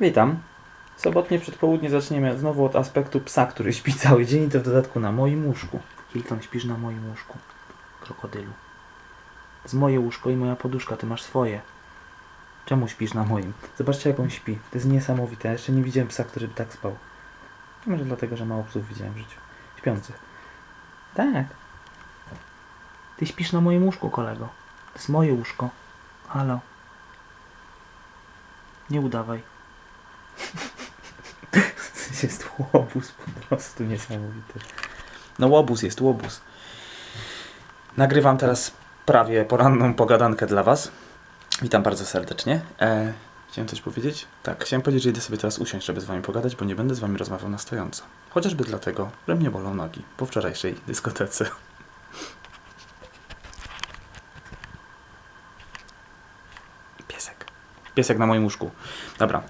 Witam. Sobotnie przedpołudnie zaczniemy znowu od aspektu psa, który śpi cały dzień i to w dodatku na moim łóżku. Hilton, śpisz na moim łóżku. Krokodylu. Z moje łóżko i moja poduszka, ty masz swoje. Czemu śpisz na moim? Zobaczcie jak on śpi. To jest niesamowite. Ja jeszcze nie widziałem psa, który by tak spał. Może dlatego, że mało psów widziałem w życiu. Śpiących. Tak. Ty śpisz na moim łóżku, kolego. To jest moje łóżko. Halo. Nie udawaj. jest łobuz po prostu niesamowity. No łobuz jest, łobuz. Nagrywam teraz prawie poranną pogadankę dla Was. Witam bardzo serdecznie. E, chciałem coś powiedzieć? Tak, chciałem powiedzieć, że idę sobie teraz usiąść, żeby z Wami pogadać, bo nie będę z Wami rozmawiał na stojąco. Chociażby dlatego, że mnie bolą nogi po wczorajszej dyskotece. Piesek. Piesek na moim łóżku. Dobra.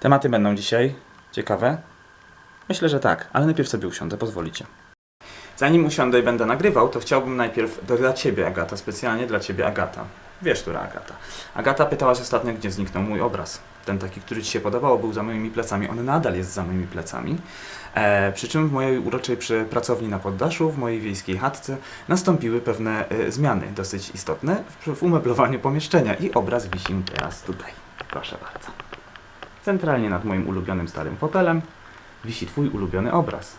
Tematy będą dzisiaj ciekawe. Myślę, że tak, ale najpierw sobie usiądę, pozwolicie. Zanim usiądę i będę nagrywał, to chciałbym najpierw dla Ciebie, Agata, specjalnie dla Ciebie, Agata. Wiesz, która Agata. Agata pytałaś ostatnio, gdzie zniknął mój obraz. Ten taki, który Ci się podobał, był za moimi plecami. On nadal jest za moimi plecami. E, przy czym w mojej uroczej pracowni na poddaszu, w mojej wiejskiej chatce, nastąpiły pewne e, zmiany dosyć istotne w, w umeblowaniu pomieszczenia i obraz wisi teraz tutaj. Proszę bardzo. Centralnie nad moim ulubionym starym fotelem wisi Twój ulubiony obraz.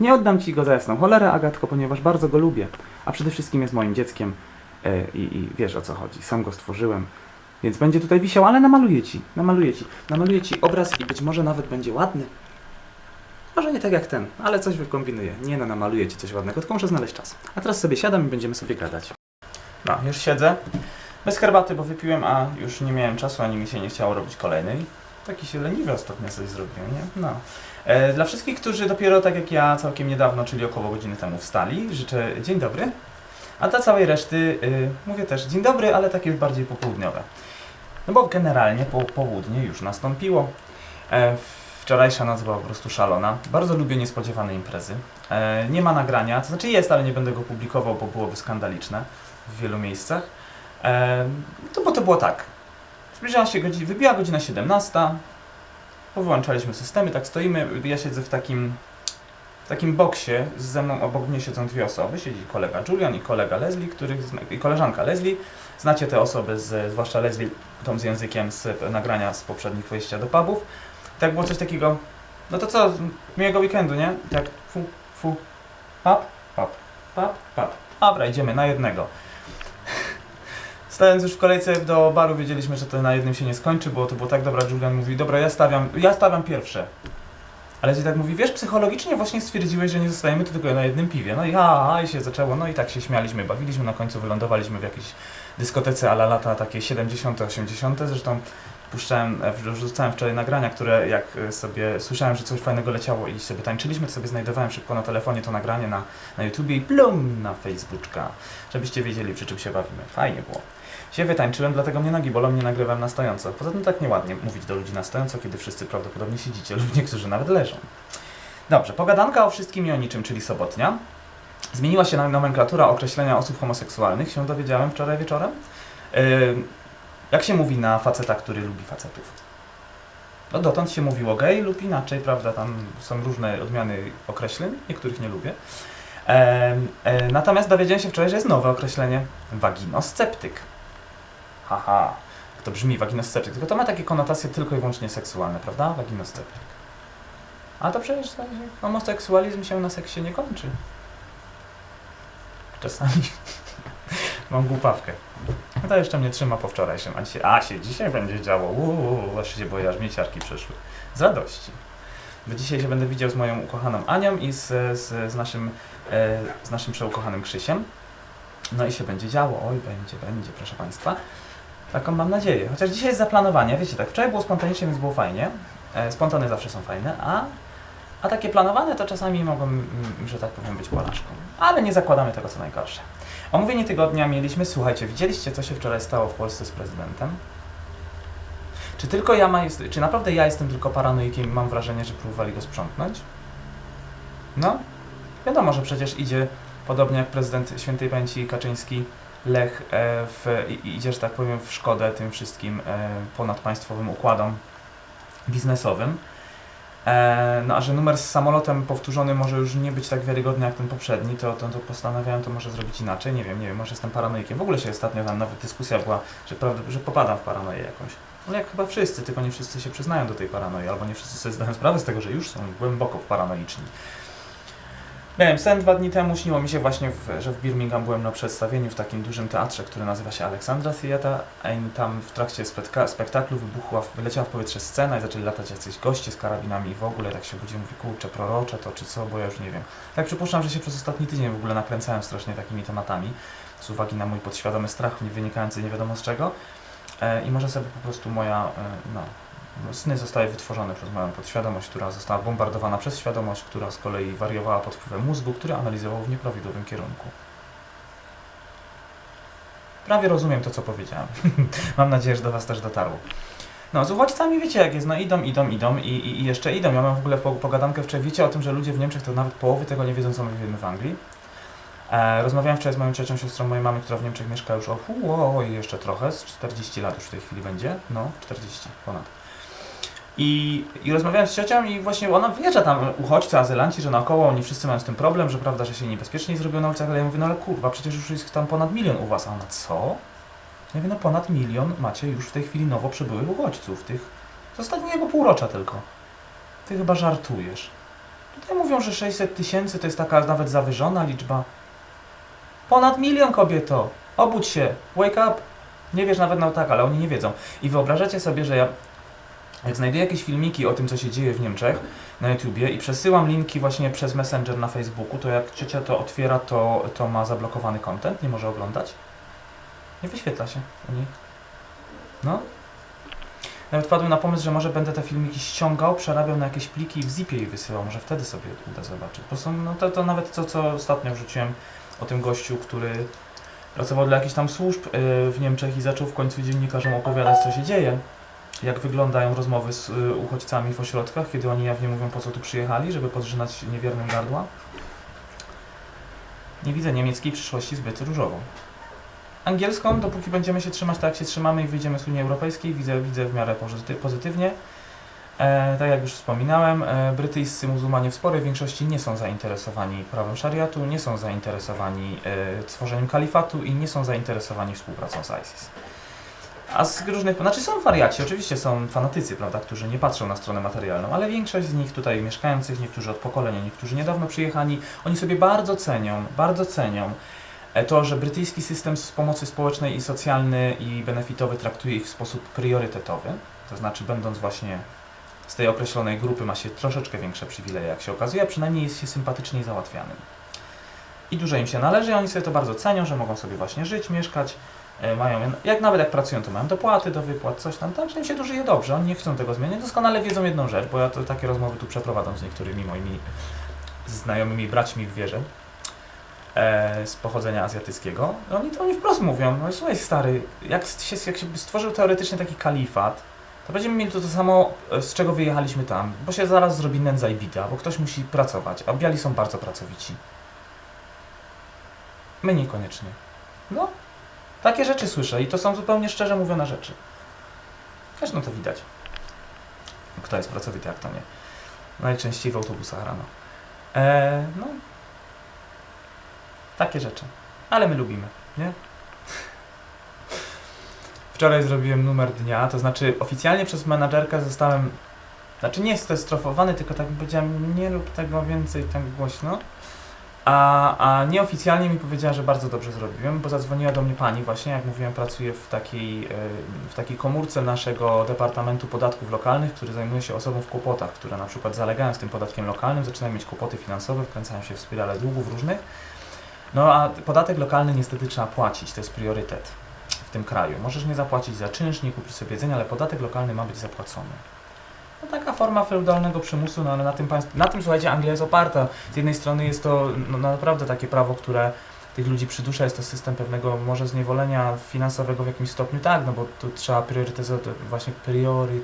Nie oddam Ci go za jasną cholerę, Agatko, ponieważ bardzo go lubię, a przede wszystkim jest moim dzieckiem i, i wiesz o co chodzi. Sam go stworzyłem, więc będzie tutaj wisiał, ale namaluję Ci, namaluję Ci, namaluję Ci obraz i być może nawet będzie ładny. Może nie tak jak ten, ale coś wykombinuję. Nie no, namaluję Ci coś ładnego, tylko muszę znaleźć czas. A teraz sobie siadam i będziemy sobie gadać. No, już siedzę. Bez herbaty, bo wypiłem, a już nie miałem czasu, ani mi się nie chciało robić kolejnej. Taki się leniwy ostatnio coś zrobiłem, nie? No. E, dla wszystkich, którzy dopiero tak jak ja całkiem niedawno, czyli około godziny temu wstali, życzę dzień dobry. A dla całej reszty y, mówię też dzień dobry, ale takie już bardziej popołudniowe. No bo generalnie po, południe już nastąpiło. E, wczorajsza noc była po prostu szalona. Bardzo lubię niespodziewane imprezy. E, nie ma nagrania, to znaczy jest, ale nie będę go publikował, bo byłoby skandaliczne w wielu miejscach. E, to bo to było tak. Zbliżała się godzina, wybiła godzina 17. Powyłączaliśmy systemy, tak stoimy. Ja siedzę w takim, w takim boksie. Ze mną obok mnie siedzą dwie osoby. Siedzi kolega Julian i kolega Leslie, których, zna- i koleżanka Leslie. Znacie te osoby, z, zwłaszcza Leslie, tą z językiem z nagrania z poprzednich wejścia do pubów. Tak było coś takiego. No to co, miłego weekendu, nie? Tak fu, fu, pap, pap, pap, pap. Dobra, idziemy na jednego. Stając już w kolejce do baru, wiedzieliśmy, że to na jednym się nie skończy, bo to było tak, dobra, Julian mówi, dobra, ja stawiam, ja stawiam pierwsze. Ale Leslie tak mówi, wiesz, psychologicznie właśnie stwierdziłeś, że nie zostajemy tu tylko na jednym piwie. No i a, a, i się zaczęło, no i tak się śmialiśmy, bawiliśmy, na końcu wylądowaliśmy w jakiejś dyskotece ala lata takie 70 80 zresztą puszczałem, e, wrzucałem wczoraj nagrania, które jak e, sobie słyszałem, że coś fajnego leciało i sobie tańczyliśmy, to sobie znajdowałem szybko na telefonie to nagranie na, na YouTubie i plum na Facebooka, żebyście wiedzieli przy czym się bawimy. Fajnie było. Się wytańczyłem, dlatego mnie nogi bolą, nie nagrywam na stojąco. Poza tym tak nieładnie mówić do ludzi na stojąco, kiedy wszyscy prawdopodobnie siedzicie lub niektórzy nawet leżą. Dobrze, pogadanka o wszystkim i o niczym, czyli sobotnia. Zmieniła się nomenklatura określenia osób homoseksualnych, się dowiedziałem wczoraj wieczorem. Jak się mówi na faceta, który lubi facetów? No dotąd się mówiło gej lub inaczej, prawda? Tam są różne odmiany określeń, niektórych nie lubię. E, e, natomiast dowiedziałem się wczoraj, że jest nowe określenie waginosceptyk. Haha, to brzmi, waginosceptyk. Tylko to ma takie konotacje tylko i wyłącznie seksualne, prawda? Waginosceptyk. A to przecież to, homoseksualizm się na seksie nie kończy. Czasami mam głupawkę. No to jeszcze mnie trzyma po wczorajszym, a dzisiaj, a się dzisiaj będzie działo. Uuu, aż się boję, aż mi ciarki przeszły. Z radości. Bo dzisiaj się będę widział z moją ukochaną Anią i z, z, z, naszym, e, z naszym przeukochanym Krzysiem. No i się będzie działo. Oj, będzie, będzie, proszę Państwa. Taką mam nadzieję. Chociaż dzisiaj jest zaplanowanie. Wiecie, tak, wczoraj było spontanicznie, więc było fajnie. E, spontany zawsze są fajne, a, a takie planowane to czasami mogą, mm, że tak powiem, być porażką. Ale nie zakładamy tego, co najgorsze. Omówienie tygodnia mieliśmy. Słuchajcie, widzieliście, co się wczoraj stało w Polsce z prezydentem? Czy tylko ja ma, czy naprawdę ja jestem tylko paranoikiem i mam wrażenie, że próbowali go sprzątnąć? No, wiadomo, że przecież idzie, podobnie jak prezydent świętej pamięci Kaczyński, Lech, e, w, idzie, że tak powiem, w szkodę tym wszystkim e, ponadpaństwowym układom biznesowym. E, no a że numer z samolotem powtórzony może już nie być tak wiarygodny jak ten poprzedni, to, to, to postanawiałem to może zrobić inaczej. Nie wiem, nie wiem, może jestem paranoikiem. W ogóle się ostatnio tam nawet dyskusja była, że, prawda, że popadam w paranoję jakąś. No jak chyba wszyscy, tylko nie wszyscy się przyznają do tej paranoi, albo nie wszyscy sobie zdają sprawę z tego, że już są głęboko paranoiczni. Miałem sen dwa dni temu, śniło mi się właśnie, w, że w Birmingham byłem na przedstawieniu w takim dużym teatrze, który nazywa się Alexandra Theatre, a tam w trakcie spekta- spektaklu wybuchła, wyleciała w powietrze scena i zaczęli latać jacyś goście z karabinami i w ogóle tak się budziłem, mówię, kurczę, prorocze to czy co, bo ja już nie wiem. Tak przypuszczam, że się przez ostatni tydzień w ogóle nakręcałem strasznie takimi tematami, z uwagi na mój podświadomy strach, nie wynikający nie wiadomo z czego. E, I może sobie po prostu moja, e, no, sny zostały wytworzone przez moją podświadomość, która została bombardowana przez świadomość, która z kolei wariowała pod wpływem mózgu, który analizował w nieprawidłowym kierunku. Prawie rozumiem to, co powiedziałem. mam nadzieję, że do Was też dotarło. No, z uchodźcami wiecie jak jest, no idą, idą, idą i, i, i jeszcze idą. Ja mam w ogóle po- pogadankę wczoraj, wiecie o tym, że ludzie w Niemczech to nawet połowy tego nie wiedzą, co my wiemy w Anglii. E, rozmawiałem wczoraj z moją trzecią siostrą mojej mamy, która w Niemczech mieszka już o, o, jeszcze trochę, z 40 lat już w tej chwili będzie. No, 40 ponad. I, I rozmawiałem z ciocią i właśnie ona że tam uchodźcy, azylanci, że naokoło oni wszyscy mają z tym problem, że prawda, że się niebezpiecznie zrobią na ulicach, ale ja mówię, no ale kurwa, przecież już jest tam ponad milion u was, a ona co? Ja mówię, no ponad milion macie już w tej chwili nowo przybyłych uchodźców, tych z ostatniego półrocza tylko. Ty chyba żartujesz. Tutaj mówią, że 600 tysięcy to jest taka nawet zawyżona liczba. Ponad milion kobieto! Obudź się! Wake up! Nie wiesz nawet no tak, ale oni nie wiedzą. I wyobrażacie sobie, że ja jak znajduję jakieś filmiki o tym, co się dzieje w Niemczech na YouTubie i przesyłam linki właśnie przez Messenger na Facebooku, to jak ciocia to otwiera, to, to ma zablokowany content, nie może oglądać. Nie wyświetla się u niej. No. Nawet wpadłem na pomysł, że może będę te filmiki ściągał, przerabiał na jakieś pliki i w zipie je wysyłał. Może wtedy sobie uda zobaczyć. Bo są, no to, to nawet to, co ostatnio wrzuciłem o tym gościu, który pracował dla jakichś tam służb yy, w Niemczech i zaczął w końcu dziennikarzom opowiadać, co się dzieje. Jak wyglądają rozmowy z y, uchodźcami w ośrodkach, kiedy oni jawnie mówią, po co tu przyjechali, żeby podrzynać niewiernym gardła. Nie widzę niemieckiej przyszłości zbyt różową. Angielską, dopóki będziemy się trzymać tak, jak się trzymamy i wyjdziemy z Unii Europejskiej, widzę, widzę w miarę pozyty- pozytywnie. E, tak jak już wspominałem, e, brytyjscy muzułmanie w sporej większości nie są zainteresowani prawem szariatu, nie są zainteresowani e, tworzeniem kalifatu i nie są zainteresowani współpracą z ISIS. A z różnych, znaczy są wariaci, oczywiście są fanatycy, prawda, którzy nie patrzą na stronę materialną, ale większość z nich tutaj mieszkających, niektórzy od pokolenia, niektórzy niedawno przyjechali, oni sobie bardzo cenią, bardzo cenią e, to, że brytyjski system pomocy społecznej i socjalny i benefitowy traktuje ich w sposób priorytetowy, to znaczy będąc właśnie z tej określonej grupy ma się troszeczkę większe przywileje, jak się okazuje, a przynajmniej jest się sympatycznie załatwianym. I dużo im się należy, oni sobie to bardzo cenią, że mogą sobie właśnie żyć, mieszkać, mają, jak nawet jak pracują, to mają dopłaty do wypłat, coś tam, tak, że im się tu żyje dobrze, oni nie chcą tego zmieniać, doskonale wiedzą jedną rzecz, bo ja to, takie rozmowy tu przeprowadzam z niektórymi moimi znajomymi braćmi w wierze e, z pochodzenia azjatyckiego, oni to oni wprost mówią, no słuchaj stary, jak się, jak się stworzył teoretycznie taki kalifat, to będziemy mieli to, to samo, e, z czego wyjechaliśmy tam, bo się zaraz zrobi nędza i bida, bo ktoś musi pracować, a biali są bardzo pracowici. My niekoniecznie. No, takie rzeczy słyszę i to są zupełnie szczerze mówione rzeczy. Zresztą to widać. Kto jest pracowity, jak to nie. Najczęściej w autobusach rano. Eee, no. Takie rzeczy. Ale my lubimy, nie? Wczoraj zrobiłem numer dnia, to znaczy oficjalnie przez menadżerkę zostałem, znaczy nie stestrofowany, tylko tak powiedziałem, nie lub tego więcej tak głośno. A, a nieoficjalnie mi powiedziała, że bardzo dobrze zrobiłem, bo zadzwoniła do mnie pani właśnie, jak mówiłem, pracuję w takiej, e, w takiej komórce naszego Departamentu Podatków Lokalnych, który zajmuje się osobą w kłopotach, które na przykład zalegają z tym podatkiem lokalnym, zaczynają mieć kłopoty finansowe, wkręcają się w spirale długów różnych. No a podatek lokalny niestety trzeba płacić, to jest priorytet w tym kraju. Możesz nie zapłacić za czynsz, nie kupić sobie jedzenia, ale podatek lokalny ma być zapłacony. No taka forma feudalnego przymusu, no ale na tym, państw, na tym słuchajcie, Anglia jest oparta. Z jednej strony jest to no, naprawdę takie prawo, które tych ludzi przydusza, jest to system pewnego może zniewolenia finansowego w jakimś stopniu, tak, no bo tu trzeba priorytetyzować, właśnie priory,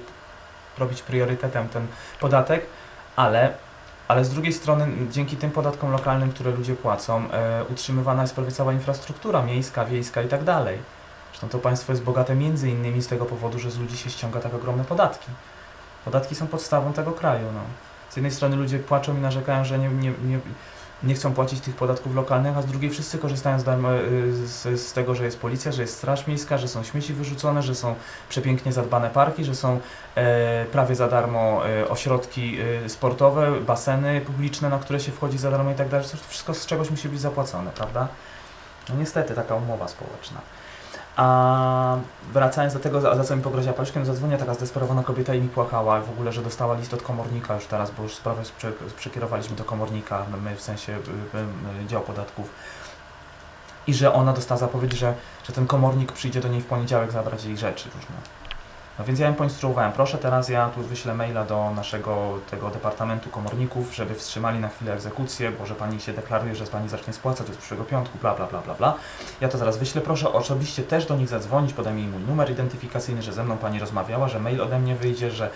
robić priorytetem ten podatek, ale, ale z drugiej strony dzięki tym podatkom lokalnym, które ludzie płacą, e, utrzymywana jest prawie cała infrastruktura miejska, wiejska i tak dalej. Zresztą to państwo jest bogate między innymi z tego powodu, że z ludzi się ściąga tak ogromne podatki. Podatki są podstawą tego kraju. No. Z jednej strony ludzie płaczą i narzekają, że nie, nie, nie, nie chcą płacić tych podatków lokalnych, a z drugiej wszyscy korzystają z, y, z, z tego, że jest policja, że jest straż miejska, że są śmieci wyrzucone, że są przepięknie zadbane parki, że są e, prawie za darmo e, ośrodki e, sportowe, baseny publiczne, na które się wchodzi za darmo i tak dalej. Wszystko z czegoś musi być zapłacone, prawda? No niestety, taka umowa społeczna. A wracając do tego, za, co mi pogroziła paluszkiem, zadzwoniła taka zdesperowana kobieta i mi płakała w ogóle, że dostała list od komornika już teraz, bo już sprawę prze, przekierowaliśmy do komornika, no my w sensie y, y, y, dział podatków. I że ona dostała zapowiedź, że, że ten komornik przyjdzie do niej w poniedziałek zabrać jej rzeczy różne. No więc ja ją poinstruowałem, proszę teraz ja tu wyślę maila do naszego tego departamentu komorników, żeby wstrzymali na chwilę egzekucję, bo że pani się deklaruje, że pani zacznie spłacać od przyszłego piątku, bla bla bla bla bla. Ja to zaraz wyślę, proszę oczywiście też do nich zadzwonić, podaj mi mój numer identyfikacyjny, że ze mną pani rozmawiała, że mail ode mnie wyjdzie, że,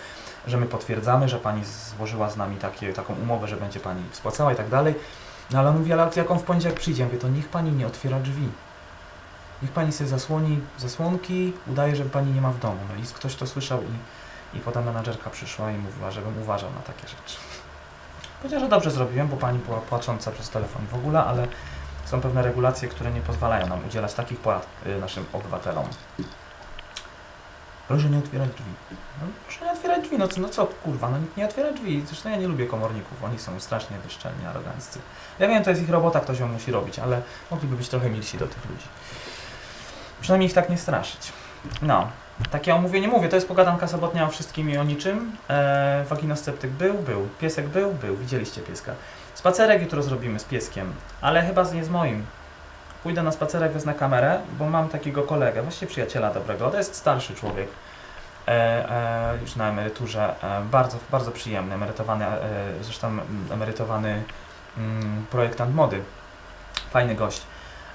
że my potwierdzamy, że pani złożyła z nami takie, taką umowę, że będzie pani spłacała i tak dalej. No ale on mówi, ale jak on w poniedziałek przyjdzie? Ja mówię, to niech pani nie otwiera drzwi. Niech pani sobie zasłoni zasłonki, udaje, że pani nie ma w domu. No i ktoś to słyszał i, i potem menadżerka przyszła i mówiła, żebym uważał na takie rzeczy. Powiedziała, że dobrze zrobiłem, bo pani była płacząca przez telefon w ogóle, ale są pewne regulacje, które nie pozwalają nam udzielać takich porad y, naszym obywatelom. Proszę nie otwierać drzwi. No, proszę nie otwierać drzwi, no co, no co kurwa, no nikt nie otwiera drzwi. Zresztą ja nie lubię komorników, oni są strasznie wyszczelni, aroganccy. Ja wiem, to jest ich robota, ktoś ją musi robić, ale mogliby być trochę milsi do tych ludzi. Przynajmniej ich tak nie straszyć. No, takie omówienie mówię, to jest pogadanka sobotnia o wszystkim i o niczym. Eee, waginosceptyk był, był. Piesek był, był. Widzieliście pieska. Spacerek jutro zrobimy z pieskiem, ale chyba nie z moim. Pójdę na spacerek, wezmę kamerę, bo mam takiego kolegę, właściwie przyjaciela dobrego. To jest starszy człowiek, e, e, już na emeryturze, e, bardzo, bardzo przyjemny, emerytowany, e, zresztą emerytowany mm, projektant mody. Fajny gość.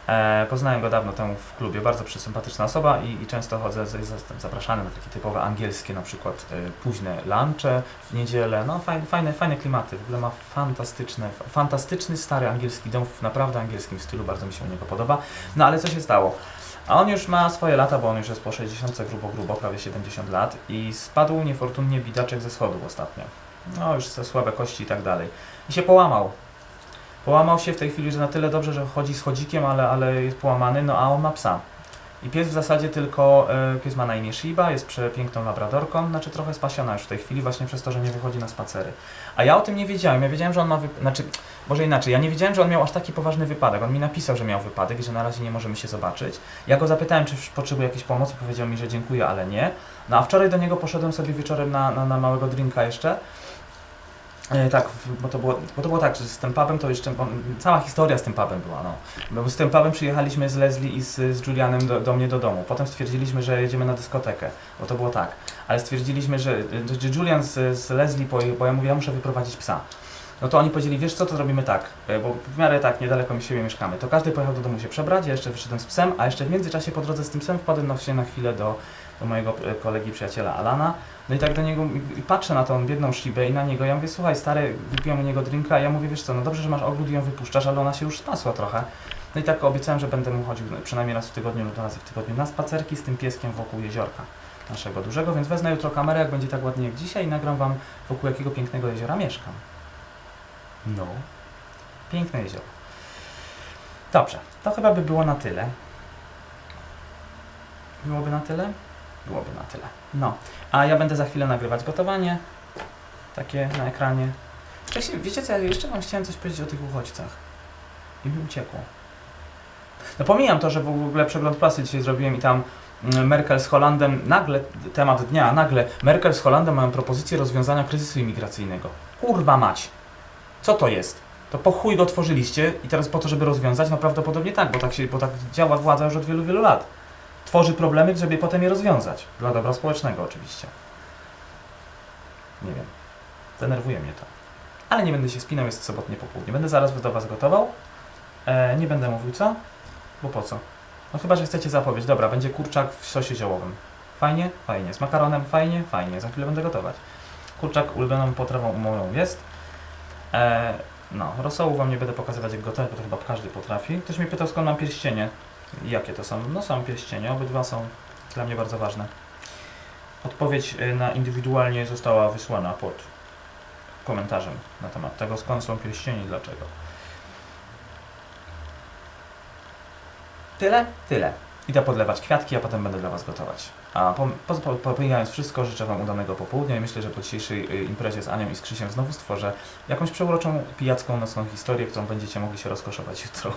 E, poznałem go dawno temu w klubie, bardzo przysympatyczna osoba i, i często chodzę, jestem zapraszany na takie typowe angielskie, na przykład e, późne lunche w niedzielę, no fajne, fajne, fajne klimaty, w ogóle ma fantastyczne, fantastyczny stary angielski dom w naprawdę angielskim stylu, bardzo mi się u niego podoba, no ale co się stało? A on już ma swoje lata, bo on już jest po 60 grubo, grubo, prawie 70 lat i spadł niefortunnie bidaczek ze schodów ostatnio. No już ze słabe kości i tak dalej. I się połamał. Połamał się w tej chwili, że na tyle dobrze, że chodzi z chodzikiem, ale, ale jest połamany, no a on ma psa. I pies w zasadzie tylko, e, pies ma na imię Shiba, jest przepiękną labradorką, znaczy trochę spasiona już w tej chwili właśnie przez to, że nie wychodzi na spacery. A ja o tym nie wiedziałem, ja wiedziałem, że on ma, wy... znaczy, może inaczej, ja nie wiedziałem, że on miał aż taki poważny wypadek. On mi napisał, że miał wypadek i że na razie nie możemy się zobaczyć. Ja go zapytałem, czy potrzebuje jakiejś pomocy, powiedział mi, że dziękuję, ale nie. No a wczoraj do niego poszedłem sobie wieczorem na, na, na małego drinka jeszcze. E, tak, bo to, było, bo to było tak, że z tym pubem to jeszcze, cała historia z tym pubem była, no. Bo z tym pubem przyjechaliśmy z Leslie i z, z Julianem do, do mnie do domu. Potem stwierdziliśmy, że jedziemy na dyskotekę, bo to było tak. Ale stwierdziliśmy, że, że Julian z, z Leslie, bo, bo ja mówię, ja muszę wyprowadzić psa. No to oni powiedzieli, wiesz co, to zrobimy tak, e, bo w miarę tak niedaleko mi siebie mieszkamy. To każdy pojechał do domu się przebrać, ja jeszcze wyszedłem z psem, a jeszcze w międzyczasie po drodze z tym psem wpadłem na, na chwilę do, do mojego e, kolegi, przyjaciela Alana. No i tak do niego patrzę na tą biedną szibę i na niego. Ja mówię, słuchaj, stary, wypiłem u niego drinka. Ja mówię, wiesz co, no dobrze, że masz ogród i ją wypuszczasz, ale ona się już spasła trochę. No i tak obiecałem, że będę mu chodził przynajmniej raz w tygodniu lub dwa razy w tygodniu na spacerki z tym pieskiem wokół jeziorka naszego dużego, więc wezmę jutro kamerę, jak będzie tak ładnie jak dzisiaj i nagram wam wokół jakiego pięknego jeziora mieszkam. No. Piękne jezioro. Dobrze, to chyba by było na tyle. Byłoby na tyle? Byłoby na tyle. No, a ja będę za chwilę nagrywać gotowanie. Takie na ekranie. Wcześniej, wiecie co, ja jeszcze wam chciałem coś powiedzieć o tych uchodźcach. I mi uciekło. No pomijam to, że w ogóle przegląd prasy dzisiaj zrobiłem i tam mm, Merkel z Holandem, nagle, temat dnia, nagle Merkel z Holandem mają propozycję rozwiązania kryzysu imigracyjnego. Kurwa mać! Co to jest? To po chuj go tworzyliście i teraz po to, żeby rozwiązać? No prawdopodobnie tak, bo tak, się, bo tak działa władza już od wielu, wielu lat. Tworzy problemy, żeby potem je rozwiązać. Dla dobra społecznego oczywiście. Nie wiem. Denerwuje mnie to. Ale nie będę się spinał, jest sobotnie popołudnie. Będę zaraz do Was gotował. E, nie będę mówił co, bo po co? No chyba, że chcecie zapowiedź. Dobra, będzie kurczak w sosie ziołowym. Fajnie? Fajnie. Z makaronem? Fajnie? Fajnie. Za chwilę będę gotować. Kurczak ulubioną potrawą moją jest. E, no, rosołu Wam nie będę pokazywać jak gotować, bo to chyba każdy potrafi. Ktoś mnie pytał skąd mam pierścienie. Jakie to są? No są pierścienie, obydwa są dla mnie bardzo ważne. Odpowiedź y, na indywidualnie została wysłana pod komentarzem na temat tego, skąd są pierścienie i dlaczego. Tyle? Tyle. Idę podlewać kwiatki, a potem będę dla Was gotować. A po, po, pomijając wszystko, życzę Wam udanego popołudnia i myślę, że po dzisiejszej y, imprezie z Anią i z Krzysiem znowu stworzę jakąś przeuroczą, pijacką nocną historię, którą będziecie mogli się rozkoszować jutro.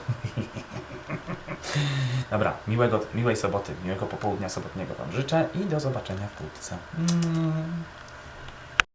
Dobra, miłego, miłej soboty, miłego popołudnia sobotniego Wam życzę i do zobaczenia wkrótce. Mm.